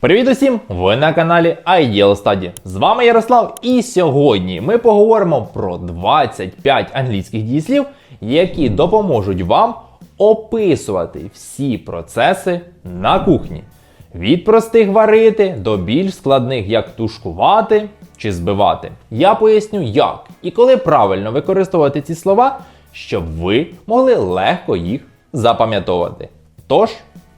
Привіт усім! Ви на каналі Ideal Study. З вами Ярослав, і сьогодні ми поговоримо про 25 англійських дієслів, які допоможуть вам описувати всі процеси на кухні. Від простих варити до більш складних, як тушкувати чи збивати. Я поясню, як і коли правильно використовувати ці слова, щоб ви могли легко їх запам'ятовувати. Тож,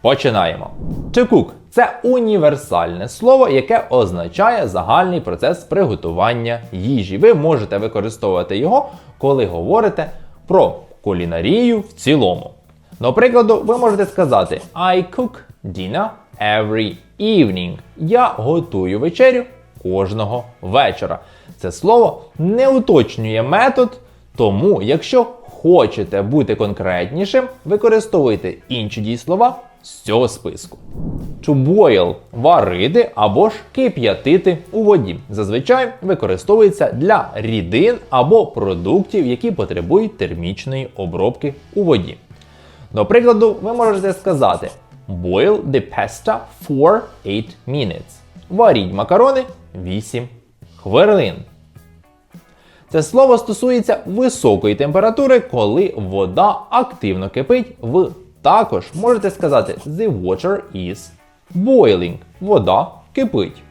починаємо. To cook – це універсальне слово, яке означає загальний процес приготування їжі. Ви можете використовувати його, коли говорите про кулінарію в цілому. До прикладу, ви можете сказати I cook dinner every evening. Я готую вечерю кожного вечора. Це слово не уточнює метод, тому якщо хочете бути конкретнішим, використовуйте інші дієслова з цього списку. To boil – варити або ж кип'ятити у воді. Зазвичай використовується для рідин або продуктів, які потребують термічної обробки у воді. До прикладу, ви можете сказати Boil the pasta for 8 minutes. Варіть макарони 8 хвилин. Це слово стосується високої температури, коли вода активно кипить. Ви також можете сказати The water is boiling. Вода кипить.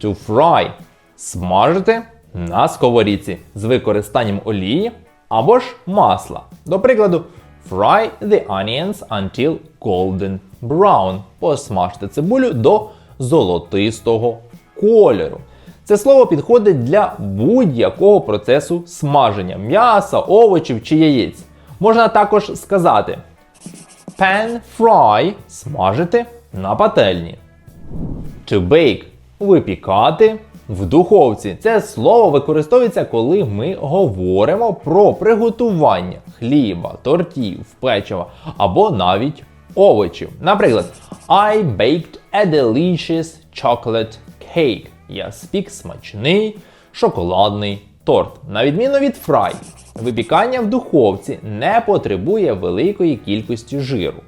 To fry смажити на сковорідці з використанням олії або ж масла. До прикладу, fry the onions until golden brown. Посмажте цибулю до золотистого кольору. Це слово підходить для будь-якого процесу смаження м'яса, овочів чи яєць. Можна також сказати pan fry смажити на пательні. To bake випікати в духовці. Це слово використовується, коли ми говоримо про приготування хліба, тортів, печива або навіть овочів. Наприклад, I baked a delicious chocolate cake. Я спік смачний шоколадний торт. На відміну від фрай, випікання в духовці не потребує великої кількості жиру.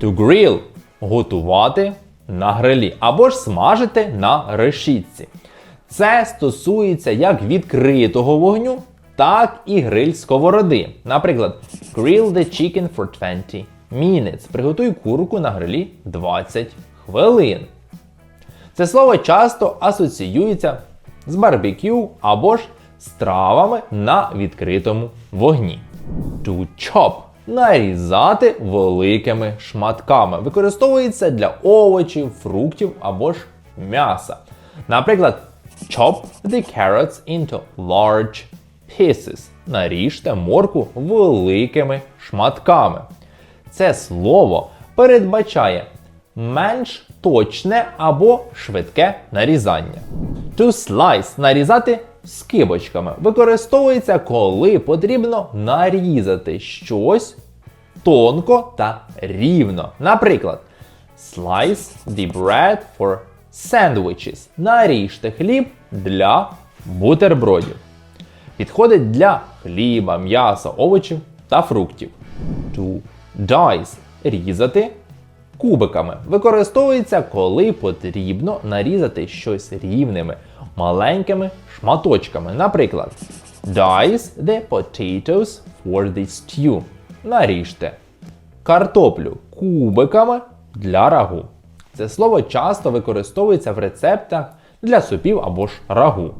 To grill готувати на грилі або ж смажити на решітці. Це стосується як відкритого вогню, так і гриль сковороди. Наприклад, grill the chicken for 20 minutes. Приготуй курку на грилі 20 хвилин. Це слово часто асоціюється з барбекю або ж стравами на відкритому вогні. To chop нарізати великими шматками. Використовується для овочів, фруктів або ж м'яса. Наприклад, chop the carrots into large pieces. Наріжте морку великими шматками. Це слово передбачає менш точне або швидке нарізання. To slice нарізати скибочками використовується, коли потрібно нарізати щось тонко та рівно. Наприклад, slice the bread for sandwiches. Наріжте хліб для бутербродів. Підходить для хліба, м'яса, овочів та фруктів. To dice різати кубиками. Використовується, коли потрібно нарізати щось рівними, маленькими шматочками. Наприклад, dice the potatoes for the stew. Наріжте картоплю кубиками для рагу. Це слово часто використовується в рецептах для супів або ж рагу.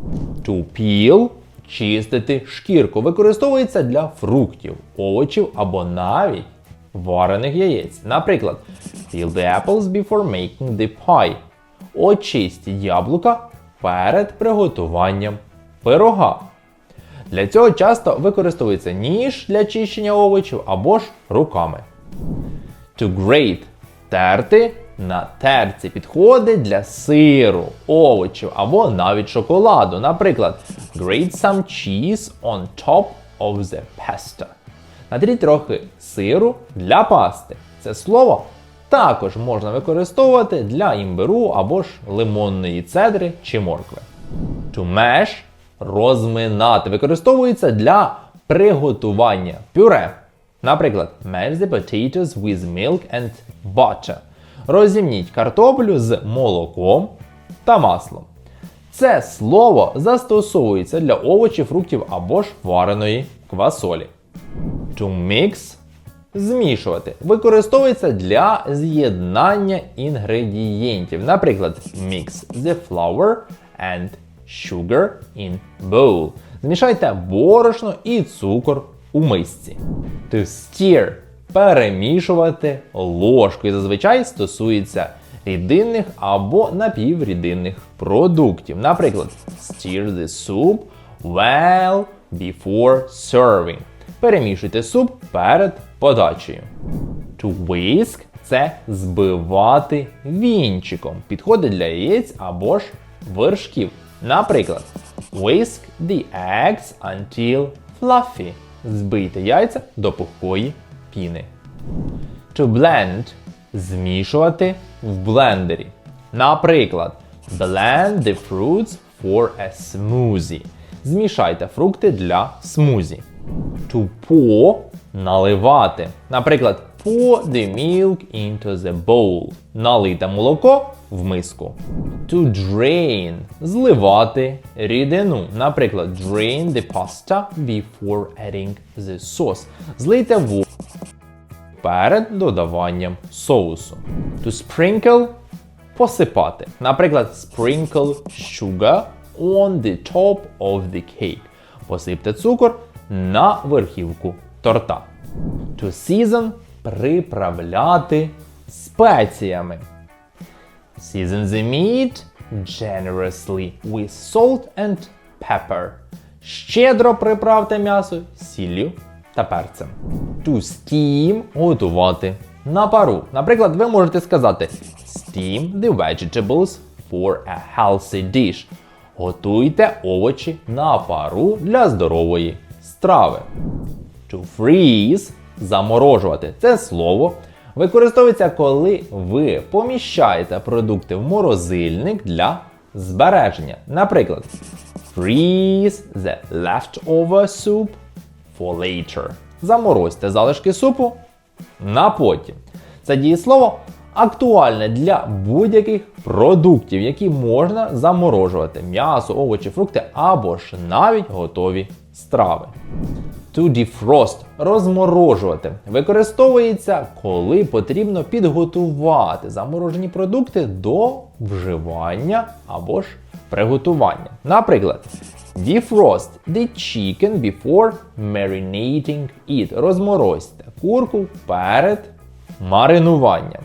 To peel – чистити шкірку. Використовується для фруктів, овочів або навіть варених яєць. Наприклад, peel the apples before making the pie. Очистіть яблука перед приготуванням пирога. Для цього часто використовується ніж для чищення овочів або ж руками. To grate – терти на терці підходить для сиру, овочів або навіть шоколаду. Наприклад, grate some cheese on top of the pasta. Натріть трохи сиру для пасти. Це слово також можна використовувати для імбиру або ж лимонної цедри чи моркви. To mash – розминати. Використовується для приготування пюре. Наприклад, mash the potatoes with milk and butter. Розімніть картоплю з молоком та маслом. Це слово застосовується для овочів, фруктів або ж вареної квасолі. To mix змішувати використовується для з'єднання інгредієнтів. Наприклад, mix the flour and sugar in bowl. Змішайте борошно і цукор у мисці. To stir перемішувати ложкою зазвичай стосується рідинних або напіврідинних продуктів. Наприклад, stir the soup well before serving. Перемішуйте суп перед подачею. To whisk – це збивати вінчиком. Підходить для яєць або ж вершків. Наприклад, whisk the eggs until fluffy. Збийте яйця до пухкої піни. To blend змішувати в блендері. Наприклад, blend the fruits for a smoothie. Змішайте фрукти для смузі. To pour наливати. Наприклад, pour the milk into the bowl. Налийте молоко в миску. To drain зливати рідину. Наприклад, drain the pasta before adding the sauce. Злийте воду перед додаванням соусу. To sprinkle посипати. Наприклад, sprinkle sugar on the top of the cake. Посипте цукор на верхівку торта. To season приправляти спеціями. Season the meat generously with salt and pepper. Щедро приправте м'ясо сіллю та перцем. To steam готувати на пару. Наприклад, ви можете сказати steam the vegetables for a healthy dish. Готуйте овочі на пару для здорової страви. To freeze заморожувати. Це слово використовується, коли ви поміщаєте продукти в морозильник для збереження. Наприклад, freeze the leftover soup for later. Заморозьте залишки супу на потім. Це дієслово актуальне для будь-яких продуктів, які можна заморожувати: м'ясо, овочі, фрукти або ж навіть готові страви. To defrost розморожувати використовується, коли потрібно підготувати заморожені продукти до вживання або ж приготування. Наприклад, defrost the chicken before marinating it. Розморозьте курку перед маринуванням.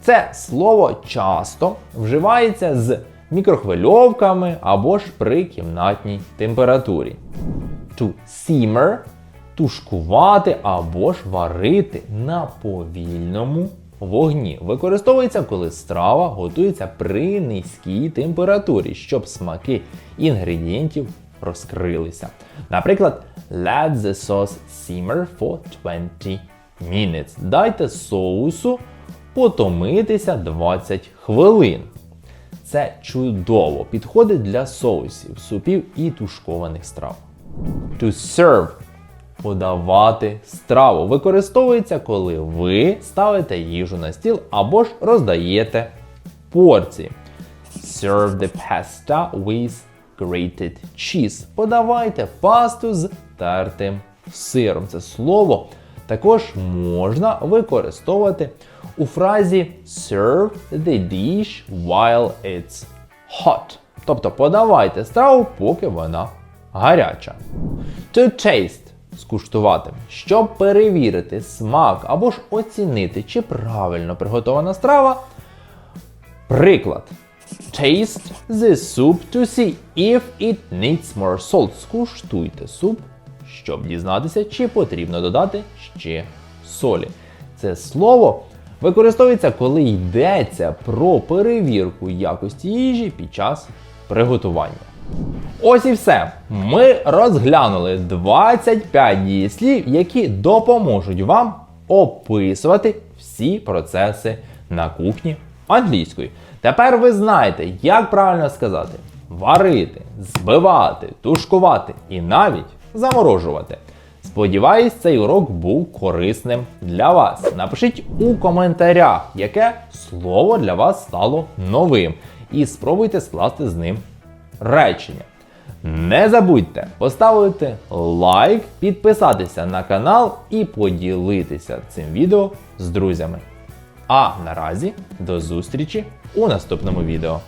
Це слово часто вживається з мікрохвильовками або ж при кімнатній температурі. To simmer тушкувати або ж варити на повільному вогні. Використовується, коли страва готується при низькій температурі, щоб смаки інгредієнтів розкрилися. Наприклад, let the sauce simmer for 20 minutes. Дайте соусу потомитися 20 хвилин. Це чудово підходить для соусів, супів і тушкованих страв. To serve подавати страву використовується, коли ви ставите їжу на стіл або ж роздаєте порції. Serve the pasta with grated cheese. Подавайте пасту з тертим сиром. Це слово також можна використовувати у фразі serve the dish while it's hot. Тобто подавайте страву, поки вона гаряча. To taste скуштувати, щоб перевірити смак або ж оцінити, чи правильно приготована страва. Приклад. Taste the soup to see if it needs more salt. Скуштуйте суп, щоб дізнатися, чи потрібно додати ще солі. Це слово використовується, коли йдеться про перевірку якості їжі під час приготування. Ось і все. Ми розглянули 25 дієслів, які допоможуть вам описувати всі процеси на кухні англійської. Тепер ви знаєте, як правильно сказати: варити, збивати, тушкувати і навіть заморожувати. Сподіваюсь, цей урок був корисним для вас. Напишіть у коментарях, яке слово для вас стало новим, і спробуйте скласти з ним речення. Не забудьте поставити лайк, підписатися на канал і поділитися цим відео з друзями. А наразі до зустрічі у наступному відео.